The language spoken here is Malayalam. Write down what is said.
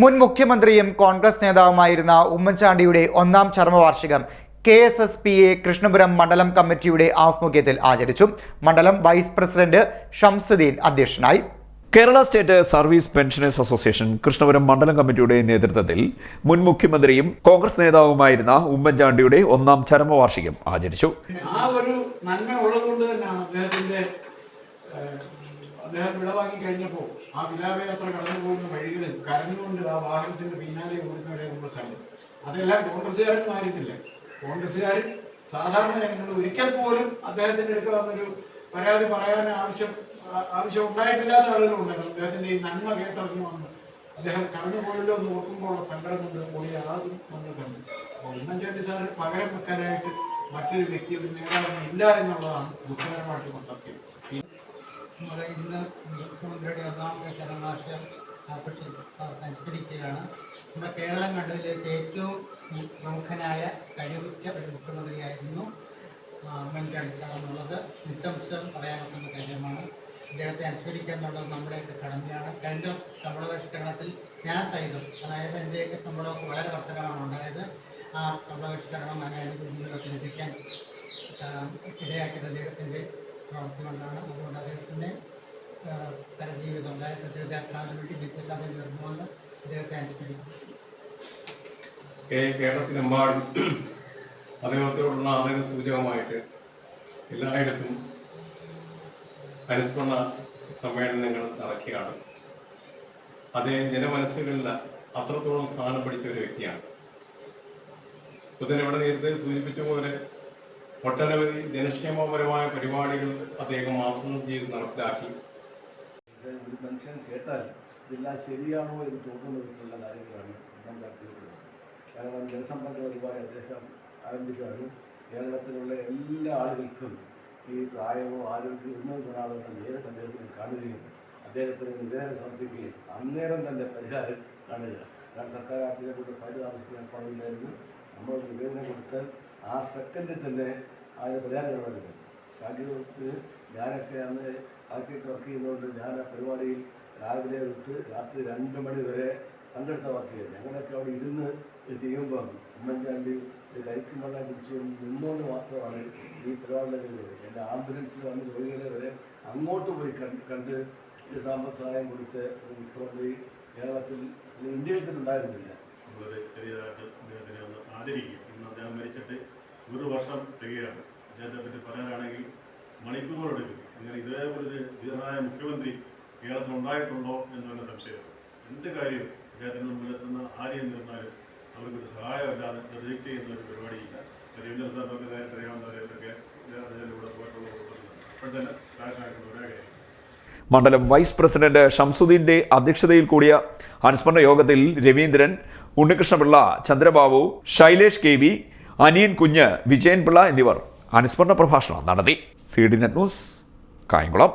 മുൻ മുഖ്യമന്ത്രിയും കോൺഗ്രസ് നേതാവുമായിരുന്ന ഉമ്മൻചാണ്ടിയുടെ ഒന്നാം ചരമവാർഷികം K S S P A Krishnapuram മണ്ഡലം കമ്മിറ്റിയുടെ ആഭിമുഖ്യത്തിൽ ആചരിച്ചു. മണ്ഡലം വൈസ് പ്രസിഡന്റ് ഷംസുദ്ദീൻ അധ്യക്ഷനായി. Kerala state service pensioners association Krishnapuram മണ്ഡലം കമ്മിറ്റിയുടെ നേതൃത്വത്തിൽ മുൻ മുഖ്യമന്ത്രിയും കോൺഗ്രസ് നേതാവുമായിരുന്ന ഉമ്മൻചാണ്ടിയുടെ ഒന്നാം ചരമവാർഷികം ആചരിച്ചു. ആ ഒരു നന്മ ഉള്ളതുകൊണ്ട് തന്നെയാണ് അദ്ദേഹത്തിന്റെ അദ്ദേഹം വിളവാക്കി കഴിഞ്ഞപ്പോൾ ആ വിലാപയാത്ര കടന്നു പോകുന്ന വഴികളിൽ കരഞ്ഞുകൊണ്ട് ആ വാഹനത്തിന്റെ പിന്നാലെ ഓടുന്നവരെ നമ്മൾ കണ്ടു. അതെല്ലാം കോൺഗ്രസ്സുകാരൊന്നും മാറിയിട്ടില്ല. കോൺഗ്രസ്സുകാർ സാധാരണ ജനങ്ങൾ ഒരിക്കൽ പോലും അദ്ദേഹത്തിന്റെ അടുത്ത് വന്നൊരു പരാതി പറയാൻ ആവശ്യം ആവശ്യം ഉണ്ടായിട്ടില്ലാത്ത ആളുകളുണ്ടായിരുന്നു അദ്ദേഹത്തിന്റെ ഈ നന്മ കേട്ടറിഞ്ഞു വന്ന് അദ്ദേഹം കടന്നു പോയല്ലോ എന്ന് ഓർക്കുമ്പോൾ ഉള്ള സങ്കടം കൊണ്ട് പോയി ആദ്യം നമ്മൾ കണ്ടു. അപ്പോൾ ഉമ്മൻചാണ്ടി സാറിന് പകരം വെക്കാനായിട്ട് മറ്റൊരു വ്യക്തി ഒരു നേതാവിന് ഇല്ല എന്നുള്ളതാണ് ദുഃഖകരമായിട്ടുള്ള സത്യം. നമ്മൾ ഇന്ന് മുഖ്യമന്ത്രിയുടെ ഒന്നാമത്തെ ചരമവാർഷികം ആഘോഷി അനുസ്മരിക്കുകയാണ് നമ്മുടെ കേരളം കണ്ടതിൽ ഏറ്റവും പ്രമുഖനായ കഴിവുറ്റ ഒരു മുഖ്യമന്ത്രിയായിരുന്നു ഉമ്മൻചാണ്ടി സാർ എന്നുള്ളത് നിസ്സംശയം പറയാൻ പറ്റുന്ന കാര്യമാണ്. അദ്ദേഹത്തെ അനുസ്മരിക്കുക എന്നുള്ളത് നമ്മുടെയൊക്കെ കടമയാണ്. കഴിഞ്ഞ ശമ്പള പരിഷ്കരണത്തിൽ ഞാൻ സഹിതം അതായത് എന്റെയൊക്കെ ശമ്പളമൊക്കെ വളരെ വർധനമാണ് ഉണ്ടായത്. ആ ശമ്പള പരിഷ്കരണം അനുകൂലത്തിൽ ലഭിക്കാൻ ഇടയാക്കിയത് അദ്ദേഹത്തിന്റെ പ്രവർത്തി കൊണ്ടാണ് അതുകൊണ്ട് അദ്ദേഹത്തിന്റെ പരജീവിതം അതായത് തീർച്ചയായിട്ടും വേണ്ടി നിത്യസഭയിൽ നിർമ്മുകൊണ്ട് അദ്ദേഹത്തെ അനുസ്മരിക്കും കേരളത്തിലെമ്പാടും അദ്ദേഹത്തോടുള്ള ആദര സൂചകമായിട്ട് എല്ലായിടത്തും അനുസ്മരണ സമ്മേളനങ്ങൾ നടക്കുകയാണ്. അദ്ദേഹം ജനമനസ്സുകളിൽ അത്രത്തോളം സ്ഥാനം പിടിച്ച ഒരു വ്യക്തിയാണ്. തന്നെ ഇവിടെ നേരത്തെ സൂചിപ്പിച്ച പോലെ ഒട്ടനവധി ജനക്ഷേമപരമായ പരിപാടികൾ അദ്ദേഹം ആസൂത്രണം ചെയ്ത് നടപ്പിലാക്കി. ഒരു മനുഷ്യൻ കേട്ടാൽ ഇതെല്ലാം ശരിയാണോ എന്ന് തോന്നുന്ന വിധത്തിലുള്ള കാര്യങ്ങളാണ് നാം നടത്തിയിട്ടുള്ളത് കാരണം ജനസമ്പർക്ക പരിപാടി അദ്ദേഹം ആരംഭിച്ചാലും കേരളത്തിലുള്ള എല്ലാ ആളുകൾക്കും ഈ പ്രായമോ ആരോഗ്യമോ ഒന്നും കൂടാതെ നേരിട്ട് അദ്ദേഹത്തിന് കാണുകയും അദ്ദേഹത്തിന് നിവേദനം സമർപ്പിക്കുകയും അന്നേരം തന്നെ പരിഹാരം കാണുക. കാരണം സർക്കാർ ആപ്പിനെ കൊണ്ട് ഫയൽ താമസിക്കാൻ പാടില്ലായിരുന്നു നമ്മൾ നിവേദനം കൊടുത്താൽ ആ സെക്കൻഡിൽ തന്നെ അതിന് കാണുന്നത് ഷാക്കിർക്ക് ഞാനൊക്കെ അന്ന് ആക്കിയിട്ട് വർക്ക് ചെയ്യുന്നതുകൊണ്ട് ഞാൻ ആ പരിപാടിയിൽ രാവിലെ തൊട്ട് രാത്രി രണ്ട് മണി വരെ പങ്കെടുത്ത വർക്ക് ചെയ്യുന്നത് ഞങ്ങളൊക്കെ അവിടെ ഇരുന്ന് ചെയ്യുമ്പോൾ ഉമ്മൻചാണ്ടി കൈക്കും വെള്ളം കുടിച്ച് നിന്നുകൊണ്ട് മാത്രമാണ് ഈ പരിപാടിയുടെ ചെയ്തത്. എന്റെ ആംബുലൻസിൽ വന്ന് രോഗികളെ വരെ അങ്ങോട്ട് പോയി കണ്ട് കണ്ട് സാമ്പത്തിക സഹായം കൊടുത്ത് മുഖ്യമന്ത്രി കേരളത്തിൽ ഇന്ത്യയിൽ തന്നെ ഉണ്ടായിരുന്നില്ല. ഒന്ന് ആദരിക്കും ഒരു വർഷം തികയാണ്. അദ്ദേഹത്തെ പറ്റി പറയാനാണെങ്കിൽ മണിക്കൂറുകളെടുക്കും. അങ്ങനെ ഇതേപോലൊരു ധീരനായ മുഖ്യമന്ത്രി കേരളത്തിൽ ഉണ്ടായിട്ടുണ്ടോ എന്ന് തന്നെ സംശയമാണ് എന്ത് കാര്യം അദ്ദേഹത്തിന് മുമ്പിലെത്തുന്ന ആരെയും നിന്നാലും അവർക്കൊരു സഹായമല്ലാതെ പ്രതിജ്ഞ ചെയ്യുന്ന ഒരു പരിപാടിയില്ല രവീന്ദ്ര സാറിനൊക്കെ നേരത്തെ അറിയാവുന്നവരെയൊക്കെ അതിലൂടെ പോയിട്ടുള്ള തന്നെ സ്റ്റാഷനായിട്ടുള്ള ഒരേ കാര്യം. മണ്ഡലം വൈസ് പ്രസിഡന്റ് ഷംസുദ്ദീന്റെ അധ്യക്ഷതയിൽ കൂടിയ അനുസ്മരണ യോഗത്തിൽ രവീന്ദ്രൻ ഉണ്ണികൃഷ്ണപിള്ള ചന്ദ്രബാബു ശൈലേഷ് കെ അനിയൻ കുഞ്ഞ് വിജയൻപിള്ള എന്നിവർ അനുസ്മരണ പ്രഭാഷണം നടത്തി. C D net news Kayamkulam.